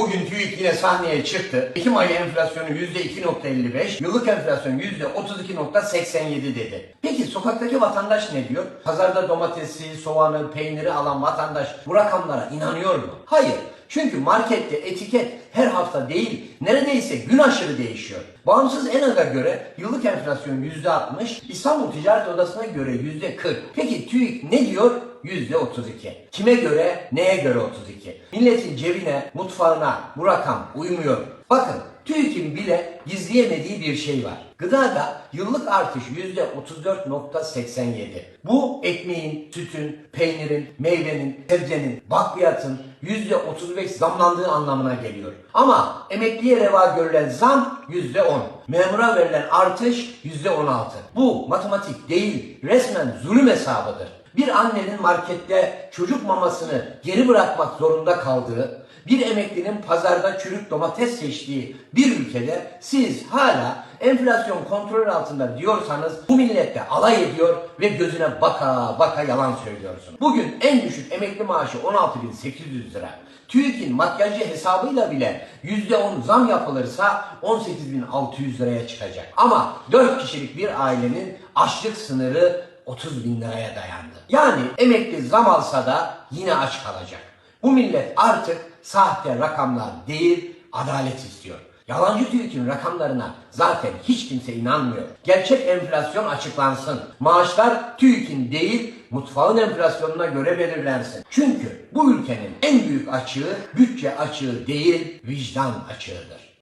bugün TÜİK yine sahneye çıktı. Ekim ayı enflasyonu %2.55, yıllık enflasyon %32.87 dedi. Peki sokaktaki vatandaş ne diyor? Pazarda domatesi, soğanı, peyniri alan vatandaş bu rakamlara inanıyor mu? Hayır. Çünkü markette etiket her hafta değil, neredeyse gün aşırı değişiyor. Bağımsız ENAG'a göre yıllık enflasyon %60, İstanbul Ticaret Odası'na göre %40. Peki TÜİK ne diyor? %32. Kime göre, neye göre 32? Milletin cebine, mutfağına bu rakam uymuyor. Bakın TÜİK'in bile gizleyemediği bir şey var. Gıdada yıllık artış %34.87. Bu ekmeğin, sütün, peynirin, meyvenin, sebzenin, bakliyatın %35 zamlandığı anlamına geliyor. Ama emekliye reva görülen zam %10. Memura verilen artış %16. Bu matematik değil, resmen zulüm hesabıdır. Bir annenin markette çocuk mamasını geri bırakmak zorunda kaldığı, bir emeklinin pazarda çürük domates seçtiği bir ülkede siz hala enflasyon kontrol altında diyorsanız bu millette alay ediyor ve gözüne baka baka yalan söylüyorsunuz. Bugün en düşük emekli maaşı 16.800 lira. TÜİK'in makyajı hesabıyla bile %10 zam yapılırsa 18.600 liraya çıkacak. Ama 4 kişilik bir ailenin açlık sınırı 30 bin liraya dayandı. Yani emekli zam alsa da yine aç kalacak. Bu millet artık sahte rakamlar değil, adalet istiyor. Yalancı TÜİK'in rakamlarına zaten hiç kimse inanmıyor. Gerçek enflasyon açıklansın. Maaşlar TÜİK'in değil, mutfağın enflasyonuna göre belirlensin. Çünkü bu ülkenin en büyük açığı bütçe açığı değil, vicdan açığıdır.